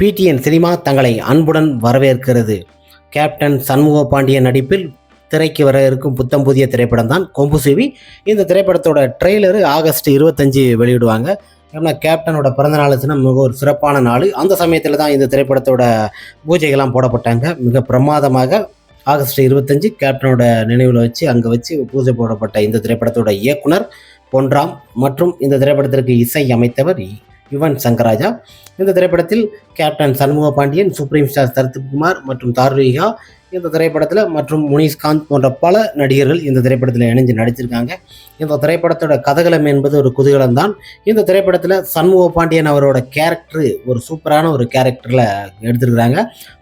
PTN cinema தங்களை அன்புடன் வரவேற்கிறது. கேப்டன் சண்முக பாண்டியன் நடிப்பில் திரைக்கு வர இருக்கும் புத்தம் புதிய திரைப்படம் தான் கொம்புசுவி. இந்த திரைப்படத்தோட ட்ரெய்லரு ஆகஸ்ட் இருபத்தஞ்சு வெளியிடுவாங்க. ஏன்னா கேப்டனோட பிறந்த நாளுச்சுன்னா மிக ஒரு சிறப்பான நாள். அந்த சமயத்தில் தான் இந்த திரைப்படத்தோட பூஜைகள்லாம் போடப்பட்டாங்க. மிக பிரமாதமாக ஆகஸ்ட் இருபத்தஞ்சு கேப்டனோட நினைவில் வச்சு அங்கே வச்சு பூஜை போடப்பட்ட இந்த திரைப்படத்தோட இயக்குனர் பொன்ராம் மற்றும் இந்த திரைப்படத்திற்கு இசை அமைத்தவர் யுவன் சங்கராஜா. இந்த திரைப்படத்தில் captain Shanmuga Pandian supreme star Sarathkumar மற்றும் தார்விகா இந்த திரைப்படத்தில் மற்றும் முனிஷ்காந்த் போன்ற பல நடிகர்கள் இந்த திரைப்படத்தில் இணைஞ்சு நடிச்சிருக்காங்க. இந்த திரைப்படத்தோட கதகலம் என்பது ஒரு குதகலம் தான் இந்த திரைப்படத்தில் சண்முக பாண்டியன் அவரோட கேரக்டரு ஒரு சூப்பரான ஒரு கேரக்டரில் எடுத்துருக்கிறாங்க.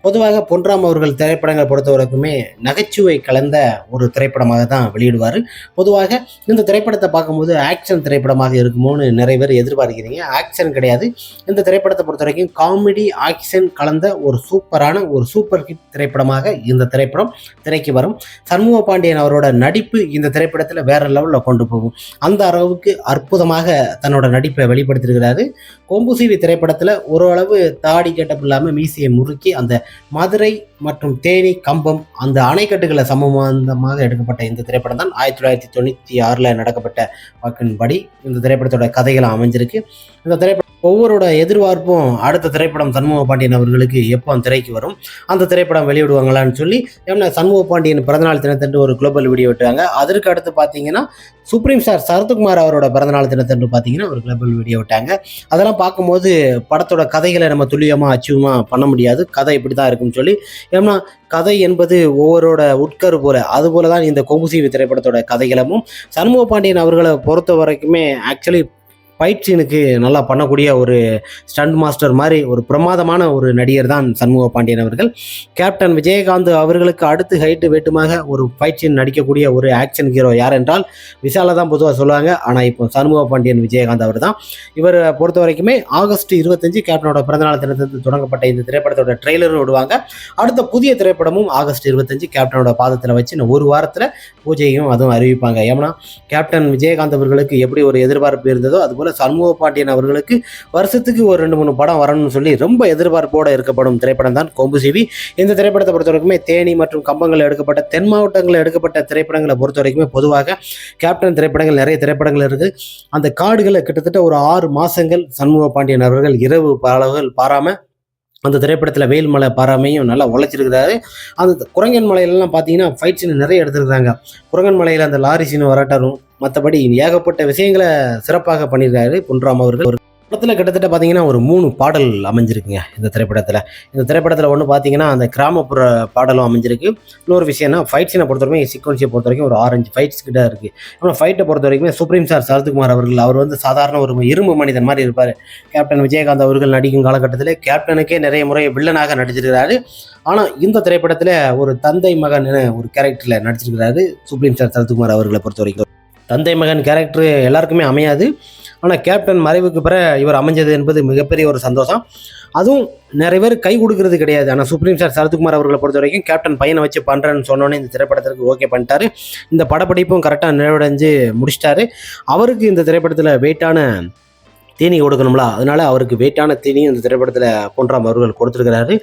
பொதுவாக பொன்ராம் அவர்கள் திரைப்படங்களை பொறுத்த வரைக்குமே நகைச்சுவை கலந்த ஒரு திரைப்படமாக தான் வெளியிடுவார். பொதுவாக இந்த திரைப்படத்தை பார்க்கும்போது ஆக்ஷன் திரைப்படமாக இருக்குமோன்னு நிறைய பேர் எதிர்பார்க்கிறீங்க. ஆக்ஷன் கிடையாது. இந்த திரைப்படத்தை பொறுத்த வரைக்கும் காமெடி ஆக்ஷன் கலந்த ஒரு சூப்பரான ஒரு சூப்பர் ஹிட் திரைப்படமாக இந்த திரைப்படம் திரைக்கு வரும். சண்முக பாண்டியன் அவரோட நடிப்பு இந்த திரைப்படத்தில் வேற லெவலில் கொண்டு போகும். அந்த அளவுக்கு அற்புதமாக தன்னோட நடிப்பை வெளிப்படுத்தியிருக்கிறாரு. கொம்புசீவி திரைப்படத்தில் ஓரளவு தாடி கேட்டப் இல்லாமல் மீசையை முறுக்கி அந்த மதுரை மற்றும் தேனி கம்பம் அந்த அணைக்கட்டுகளை சம்பந்தமாக எடுக்கப்பட்ட இந்த திரைப்படம் தான். ஆயிரத்தி தொள்ளாயிரத்தி தொண்ணூற்றி ஆறில் நடக்கப்பட்ட வாக்கின்படி இந்த திரைப்படத்தோட கதைகள் அமைஞ்சிருக்கு. இந்த திரைப்படம் ஒவ்வொருட எதிர்பார்ப்பும் அடுத்த திரைப்படம் சண்முக பாண்டியன் அவர்களுக்கு எப்போ திரைக்கு வரும்? அந்த திரைப்படம் வெளியிடுவாங்களான்னு சொல்லி ஏன்னா சண்முக பாண்டியன் பிறந்தநாள் தினத்தன்று ஒரு குளோபல் வீடியோ விட்டாங்க அதற்கு அடுத்து பார்த்தீங்கன்னா சுப்ரீம் ஸ்டார் சரத்குமார் அவரோட பிறந்தநாள் தினத்தன்று பார்த்தீங்கன்னா ஒரு குளோபல் வீடியோ விட்டாங்க. அதெல்லாம் பார்க்கும்போது படத்தோட கதைகளை நம்ம துல்லியமாக அச்சீவமாக பண்ண முடியாது. கதை இப்படி தான் இருக்குன்னு சொல்லி ஏன்னா கதை என்பது ஒவ்வொருட உட்கரு போல அது போல தான் இந்த கொங்குசீவி திரைப்படத்தோட கதைகளும். சண்முக பாண்டியன் அவர்களை பொறுத்த வரைக்குமே ஆக்சுவலி பயிற்சினுக்கு நல்லா பண்ணக்கூடிய ஒரு ஸ்டண்ட் மாஸ்டர் மாதிரி ஒரு பிரமாதமான ஒரு நடிகர் தான் சண்முக பாண்டியன் அவர்கள். கேப்டன் விஜயகாந்த் அவர்களுக்கு அடுத்து ஹைட்டு வெட்டுமாக ஒரு பயிற்சியின் நடிக்கக்கூடிய ஒரு ஆக்ஷன் ஹீரோ யார் என்றால் விஷாலை தான் பொதுவாக சொல்லுவாங்க. ஆனால் இப்போ சண்முக பாண்டியன் விஜயகாந்த் அவர் தான் இவர் பொறுத்த வரைக்குமே ஆகஸ்ட் இருபத்தஞ்சு கேப்டனோட பிறந்தநாள் தினத்திலிருந்து தொடங்கப்பட்ட இந்த திரைப்படத்தோட ட்ரெய்லரும் விடுவாங்க அடுத்த புதிய திரைப்படமும் ஆகஸ்ட் இருபத்தஞ்சு கேப்டனோட பாதத்தில் வச்சு ஒரு வாரத்தில் பூஜையும் அதுவும் அறிவிப்பாங்க. ஏன்னா கேப்டன் விஜயகாந்த் அவர்களுக்கு எப்படி ஒரு எதிர்பார்ப்பு இருந்ததோ அதுபோல் சண்முக பாண்டியன் அவர்களுக்கு வருஷத்துக்கு ஒரு ரெண்டு மூணு படம் வரணும்னு சொல்லி ரொம்ப எதிர்பார்ப்போடு இருக்கப்படும் திரைப்படம் தான் கொம்புசிவி இந்த திரைப்படத்தை பொறுத்த வரைக்குமே தேனி மற்றும் கம்பங்கள் எடுக்கப்பட்ட தென் மாவட்டங்களில் எடுக்கப்பட்ட திரைப்படங்களை பொறுத்த வரைக்குமே பொதுவாக கேப்டன் திரைப்படங்கள் நிறைய திரைப்படங்கள் இருக்குது அந்த காடுகளை கிட்டத்தட்ட ஒரு ஆறு மாதங்கள் சண்முக பாண்டியன் அவர்கள் இரவு அளவுகள் பாராமல் அந்த திரைப்படத்தில் வெயில் மலை பாராமையும் நல்லா உழைச்சிருக்கிறாரு. அந்த குரங்கன் மலையிலலாம் பார்த்தீங்கன்னா ஃபைட் சீன் நிறைய எடுத்திருக்கிறாங்க. குரங்கன் மலையில் அந்த லாரி சீன் வரட்டரும் மற்றபடி ஏகப்பட்ட விஷயங்களை சிறப்பாக பண்ணியிருக்காரு பொன்ராம் அவர்கள். ஒரு படத்தில் கிட்டத்தட்ட பார்த்தீங்கன்னா ஒரு மூணு பாடல் அமைஞ்சிருக்குங்க இந்த திரைப்படத்தில். இந்த திரைப்படத்தில் ஒன்று பார்த்தீங்கன்னா அந்த கிராமப்புற பாடலும் அமைஞ்சிருக்கு. இன்னொரு விஷயம்னா ஃபைட் சீனை பொறுத்த வரைக்கும் சீக்வன்ஸை பொறுத்த வரைக்கும் ஒரு ஆரஞ்சு ஃபைட்ஸ் கிட்ட இருக்குது ஆனால் ஃபைட்டை பொறுத்த வரைக்குமே சுப்ரீம் சார் சரத்குமார் அவர்கள் அவர் வந்து சாதாரண ஒரு இரும்பு மனிதன் மாதிரி இருப்பார். கேப்டன் விஜயகாந்த் அவர்கள் நடிக்கும் காலகட்டத்தில் கேப்டனுக்கே நிறைய முறை வில்லனாக நடிச்சிருக்கிறாரு. ஆனால் இந்த திரைப்படத்தில் ஒரு தந்தை மகன் ஒரு கேரக்டரில் நடிச்சிருக்கிறாரு சுப்ரீம் சார் சரத்குமார் அவர்களை பொறுத்த வரைக்கும் தந்தை மகன் கேரக்டர் எல்லாருக்குமே அமையாது. ஆனால் கேப்டன் மறைவுக்கு பிற இவர் அமைஞ்சது என்பது மிகப்பெரிய ஒரு சந்தோஷம். அதுவும் நிறைய பேர் கை கொடுக்கறது கிடையாது. ஆனால் சுப்ரீம் சார் சரத்குமார் அவர்களை பொறுத்த வரைக்கும் கேப்டன் பையனை வச்சு பண்ணுறேன்னு சொன்னோன்னே இந்த திரைப்படத்திற்கு ஓகே பண்ணிட்டாரு. இந்த படப்பிடிப்பும் கரெக்டாக நிறைவடைஞ்சு முடிச்சிட்டாரு. அவருக்கு இந்த திரைப்படத்தில் வெயிட்டான தீனி கொடுக்கணும்ல. அதனால அவருக்கு வெயிட்டான தீனியும் இந்த திரைப்படத்தில் பொன்ராம் அவர்கள் கொடுத்துருக்கிறாரு.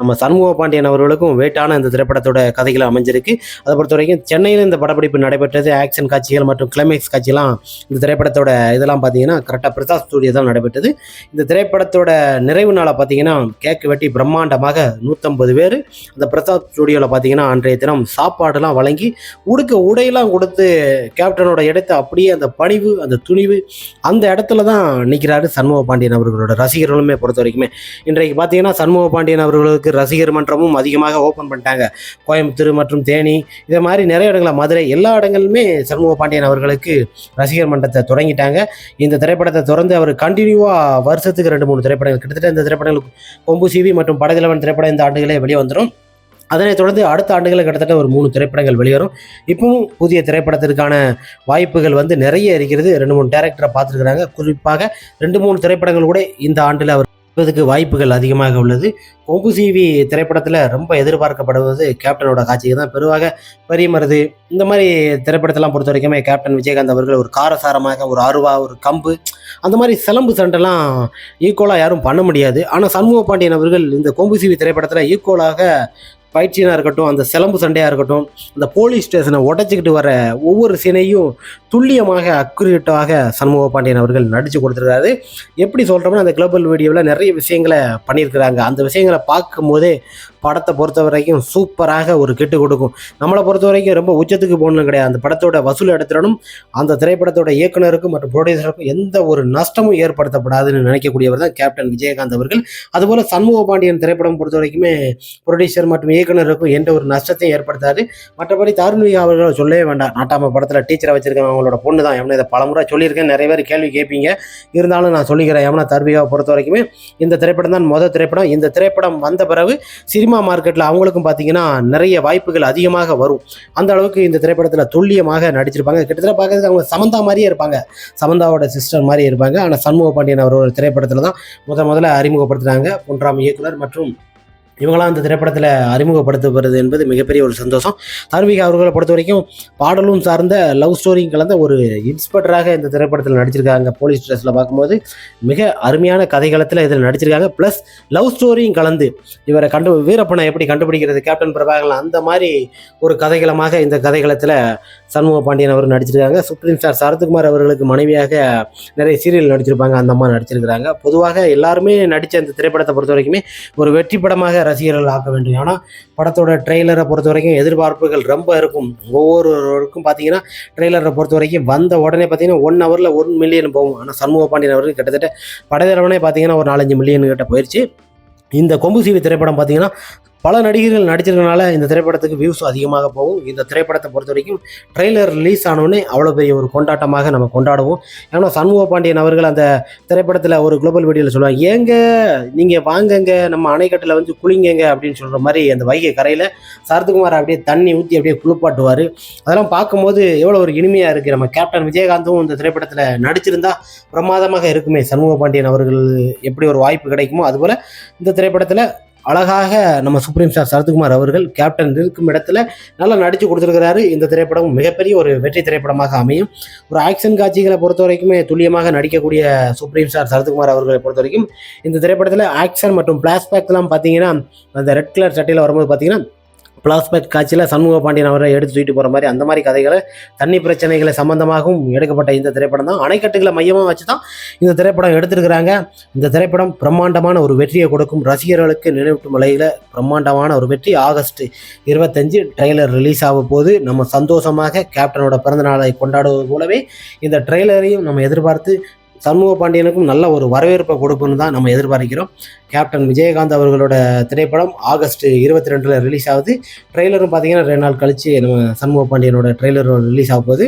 நம்ம சண்முக பாண்டியன் அவர்களுக்கும் வெயிட்டான இந்த திரைப்படத்தோட கதைகள் அமைஞ்சிருக்கு. அதை பொறுத்த வரைக்கும் சென்னையில் இந்த படப்பிடிப்பு நடைபெற்றது. ஆக்ஷன் காட்சிகள் மற்றும் கிளைமேக்ஸ் காட்சியெல்லாம் இந்த திரைப்படத்தோட இதெல்லாம் பார்த்தீங்கன்னா கரெக்டாக பிரசாத் ஸ்டூடியோ தான் நடைபெற்றது. இந்த திரைப்படத்தோட நிறைவு நாளை பார்த்தீங்கன்னா கேக்கு வெட்டி பிரம்மாண்டமாக நூற்றம்பது பேர். அந்த பிரசாத் ஸ்டூடியோவில் பார்த்தீங்கன்னா அன்றைய தினம் சாப்பாடுலாம் வழங்கி உடுக்க உடையெல்லாம் கொடுத்து கேப்டனோட இடத்தை அப்படியே அந்த பணிவு அந்த துணிவு அந்த இடத்துல தான் நிற்கிறாரு சண்முக பாண்டியன் அவர்களோட ரசிகர்களுமே பொறுத்த வரைக்குமே. இன்றைக்கு பார்த்தீங்கன்னா சண்முக பாண்டியன் அவர்களுக்கு ரசிகர் மன்றமும் அதிகமாக ஓப்பன் பண்ணிட்டாங்க. கோயம்புத்தூர் மற்றும் தேனி இதே மாதிரி நிறைய இடங்களில் மதுரை எல்லா இடங்களுமே சண்முக பாண்டியன் அவர்களுக்கு ரசிகர் மன்றத்தை தொடங்கிட்டாங்க. இந்த திரைப்படத்தை தொடர்ந்து அவர் கண்டினியூவாக வருஷத்துக்கு ரெண்டு மூணு திரைப்படங்கள் கிட்டத்தட்ட இந்த திரைப்படங்கள் கொம்பு சிவி மற்றும் படகிலவன் திரைப்படம் இந்த ஆண்டுகளே வெளியே வந்துடும் அதனைத் தொடர்ந்து அடுத்த ஆண்டுகளில் கிட்டத்தட்ட ஒரு மூணு திரைப்படங்கள் வெளிவரும். இப்பவும் புதிய திரைப்படத்திற்கான வாய்ப்புகள் வந்து நிறைய இருக்கிறது. ரெண்டு மூணு டேரக்டரை பார்த்துருக்குறாங்க. குறிப்பாக ரெண்டு மூணு திரைப்படங்கள் கூட இந்த ஆண்டில் அவர் இதுக்கு வாய்ப்புகள் அதிகமாக உள்ளது. கொம்பு சீவி திரைப்படத்தில் ரொம்ப எதிர்பார்க்கப்படுவது கேப்டனோட காட்சிக்கு தான். பெருவாக பெரியமருது இந்த மாதிரி திரைப்படத்தெல்லாம் பொறுத்த வரைக்குமே கேப்டன் விஜயகாந்த் அவர்கள் ஒரு காரசாரமாக ஒரு அருவா ஒரு கம்பு அந்த மாதிரி சிலம்பு சண்டைலாம் ஈக்குவலாக யாரும் பண்ண முடியாது. ஆனால் சண்முக பாண்டியன் அவர்கள் இந்த கொம்பு சீவி திரைப்படத்தில் ஈக்குவலாக ஃபைட் இருக்கட்டும் அந்த சிலம்பு சண்டையாக இருக்கட்டும் அந்த போலீஸ் ஸ்டேஷனை உடச்சிக்கிட்டு வர ஒவ்வொரு சீனையும் துல்லியமாக அக்குரேட்டாக சண்முக பாண்டியன் அவர்கள் நடித்து கொடுத்துருக்காரு. எப்படி சொல்கிறோம்னா அந்த குளோபல் வீடியோவில் நிறைய விஷயங்களை பண்ணியிருக்கிறாங்க. அந்த விஷயங்களை பார்க்கும்போதே படத்தை பொறுத்த வரைக்கும் சூப்பராக ஒரு கெட்டு கொடுக்கும். நம்மளை பொறுத்த வரைக்கும் ரொம்ப உச்சத்துக்கு போகணும் கிடையாது. அந்த படத்தோட வசூல் எடுத்துடணும் அந்த திரைப்படத்தோட இயக்குனருக்கும் மற்றும் ப்ரொடியூசருக்கும் எந்த ஒரு நஷ்டமும் ஏற்படுத்தப்படாதுன்னு நினைக்கக்கூடியவர் தான் கேப்டன் விஜயகாந்த் அவர்கள். அதுபோல் சண்முக பாண்டியன் திரைப்படம் பொறுத்த வரைக்குமே ப்ரொடியூசர் மற்றும் இயக்குனருக்கும் எந்த ஒரு நஷ்டத்தையும் ஏற்படுத்தாது. மற்றபடி தார்மீக அவர்கள் சொல்லவே வேண்டாம். நாட்டாம படத்தில் டீச்சரை வச்சிருக்காங்க அவங்களோட பொண்ணு தான் எவனை இதை பலமுறை சொல்லியிருக்கேன். நிறைய பேர் கேள்வி கேட்பீங்க. இருந்தாலும் நான் சொல்லிக்கிறேன். எவனா தர்பிகாவை பொறுத்த வரைக்குமே இந்த திரைப்படம் தான் மொதல் திரைப்படம். இந்த திரைப்படம் வந்த பிறகு சினிமா சினிமா மார்க்கெட்டில் அவங்களுக்கும் பார்த்தீங்கன்னா நிறைய வாய்ப்புகள் அதிகமாக வரும். அந்த அளவுக்கு இந்த திரைப்படத்தில் துல்லியமாக நடிச்சிருப்பாங்க. கிட்டத்தட்ட பார்க்கறதுக்கு அவங்க சமந்தா மாதிரியே இருப்பாங்க. சமந்தாவோட சிஸ்டர் மாதிரியே இருப்பாங்க. ஆனால் சண்முக பாண்டியன் அவர் ஒரு திரைப்படத்தில் தான் முத முதல்ல அறிமுகப்படுத்துனாங்க. ஒன்றாம் இயக்குனர் மற்றும் இவங்களாம் அந்த திரைப்படத்தில் அறிமுகப்படுத்தப்படுறது என்பது மிகப்பெரிய ஒரு சந்தோஷம். தார்விகா அவர்களை பொறுத்த வரைக்கும் பாடலும் சார்ந்த லவ் ஸ்டோரியும் கலந்த ஒரு இன்ஸ்பெக்டராக இந்த திரைப்படத்தில் நடிச்சிருக்காங்க. போலீஸ் ஸ்டேஷனில் பார்க்கும்போது மிக அருமையான கதைகளத்தில் இதில் நடிச்சிருக்காங்க. ப்ளஸ் லவ் ஸ்டோரியும் கலந்து இவரை கண்டு வீரப்பனை எப்படி கண்டுபிடிக்கிறது கேப்டன் பிரபாகரன் அந்த மாதிரி ஒரு கதைகளமாக இந்த கதைகளத்தில் சண்முக பாண்டியன் அவர் நடிச்சிருக்காங்க. சுப்ரீம் ஸ்டார் சரத்குமார் அவர்களுக்கு மனைவியாக நிறைய சீரியல் நடிச்சிருப்பாங்க. அந்த அம்மா நடிச்சிருக்கிறாங்க. பொதுவாக எல்லாருமே நடித்த இந்த திரைப்படத்தை பொறுத்த வரைக்குமே ஒரு வெற்றி படமாக ரசிகர்கள் ஆக்க வேண்டும். ஆனால் படத்தோட ட்ரெய்லரை பொறுத்த வரைக்கும் எதிர்பார்ப்புகள் ரொம்ப இருக்கும். ஒவ்வொருவருக்கும் பார்த்தீங்கன்னா ட்ரெய்லரை பொறுத்த வரைக்கும் வந்த உடனே பார்த்தீங்கன்னா ஒன் ஹவரில் ஒன் மில்லியன் போகும். ஆனால் சண்முக பாண்டியன் அவர்கள் கிட்டத்தட்ட படத்திறவனே பார்த்தீங்கன்னா ஒரு நாலஞ்சு மில்லியன் கிட்ட போயிடுச்சு இந்த கொம்பு சீவி திரைப்படம் பார்த்தீங்கன்னா பல நடிகர்கள் நடிச்சிருக்கனால இந்த திரைப்படத்துக்கு வியூஸ் அதிகமாக போகும். இந்த திரைப்படத்தை பொறுத்த வரைக்கும் ட்ரெய்லர் ரிலீஸ் ஆனோடனே அவ்வளோ பெரிய ஒரு கொண்டாட்டமாக நம்ம கொண்டாடுவோம். ஏன்னா சண்முக பாண்டியன் அவர்கள் அந்த திரைப்படத்தில் ஒரு குளோபல் வீடியோவில் சொல்லுவாங்க ஏங்க நீங்கள் வாங்கங்க நம்ம அணைக்கட்டில் வந்து குளிங்கங்க அப்படின்னு சொல்கிற மாதிரி அந்த வைகை கரையில் சரத்குமார் அப்படியே தண்ணி ஊற்றி அப்படியே குளிப்பாட்டுவார். அதெல்லாம் பார்க்கும்போது எவ்வளோ ஒரு இனிமையாக இருக்குது நம்ம கேப்டன் விஜயகாந்தும் இந்த திரைப்படத்தில் நடிச்சிருந்தா பிரமாதமாக இருக்குமே சண்முக பாண்டியன் அவர்கள் எப்படி ஒரு வாய்ப்பு கிடைக்குமோ அதுபோல் இந்த திரைப்படத்தில் அழகாக நம்ம சுப்ரீம் ஸ்டார் சரத்குமார் அவர்கள் கேப்டன் இருக்கும் இடத்துல நல்லா நடித்து கொடுத்துருக்கிறாரு. இந்த திரைப்படம் மிகப்பெரிய ஒரு வெற்றி திரைப்படமாக அமையும். ஒரு ஆக்ஷன் காட்சிகளை பொறுத்த வரைக்குமே துல்லியமாக நடிக்கக்கூடிய சுப்ரீம் ஸ்டார் சரத்குமார் அவர்களை பொறுத்த வரைக்கும் இந்த திரைப்படத்தில் ஆக்ஷன் மற்றும் பிளாஷ்பேக்லாம் பார்த்தீங்கன்னா அந்த ரெட் கலர் சட்டையில் வரும்போது பார்த்தீங்கன்னா பிளாஸ்பேக் காட்சியில் சண்முக பாண்டியன் அவரை எடுத்து தூக்கிட்டு போகிற மாதிரி அந்த மாதிரி கதைகளை தண்ணி பிரச்சனைகளை சம்பந்தமாகவும் எடுக்கப்பட்ட இந்த திரைப்படம் தான். அணைக்கட்டுகளை மையமாக வச்சு தான் இந்த திரைப்படம் எடுத்திருக்கிறாங்க. இந்த திரைப்படம் பிரம்மாண்டமான ஒரு வெற்றியை கொடுக்கும். ரசிகர்களுக்கு நினைவூட்டும் வகையில் பிரம்மாண்டமான ஒரு வெற்றி. ஆகஸ்ட் இருபத்தஞ்சு ட்ரெய்லர் ரிலீஸ் ஆக போது நம்ம சந்தோஷமாக கேப்டனோட பிறந்தநாளை கொண்டாடுவது போலவே இந்த ட்ரெய்லரையும் நம்ம எதிர்பார்த்து சண்முக பாண்டியனுக்கும் நல்ல ஒரு வரவேற்பை கொடுக்குன்னு தான் நம்ம எதிர்பார்க்கிறோம். கேப்டன் விஜயகாந்த் அவர்களோட திரைப்படம் ஆகஸ்ட் இருபத்தி ரெண்டில் ரிலீஸ் ஆகுது. ட்ரெய்லரும் பார்த்தீங்கன்னா ரெண்டு நாள் கழித்து நம்ம சண்முக பாண்டியனோட ட்ரெய்லர் ரிலீஸ் ஆக போகுது.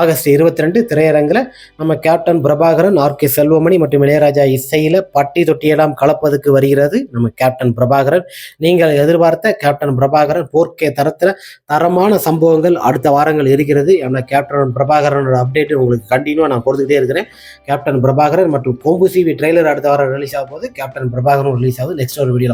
ஆகஸ்ட் இருபத்தி ரெண்டு திரையரங்கில் நம்ம captain Prabhakaran R K Selvamani மற்றும் இளையராஜா இசையில் பட்டி தொட்டியெல்லாம் கலப்பதுக்கு வருகிறது நம்ம கேப்டன் பிரபாகரன். நீங்கள் எதிர்பார்த்த கேப்டன் பிரபாகரன் போர்க்கே தரத்தில் தரமான சம்பவங்கள் அடுத்த வாரங்கள் இருக்கிறது. ஏன்னா கேப்டன் பிரபாகரனோட அப்டேட் உங்களுக்கு கண்டினியூவாக நான் கொடுத்துக்கிட்டே இருக்கிறேன். கேப்டன் பிரபாகரன் மற்றும் கோம்பு சிவி ட்ரெய்லர் அடுத்த வாரம் ரிலீஸ் ஆகும் போது கேப்டன் பிரபாகரன் ரிலீஸ் ஆகுது. நெக்ஸ்ட் ஒரு வீடியோ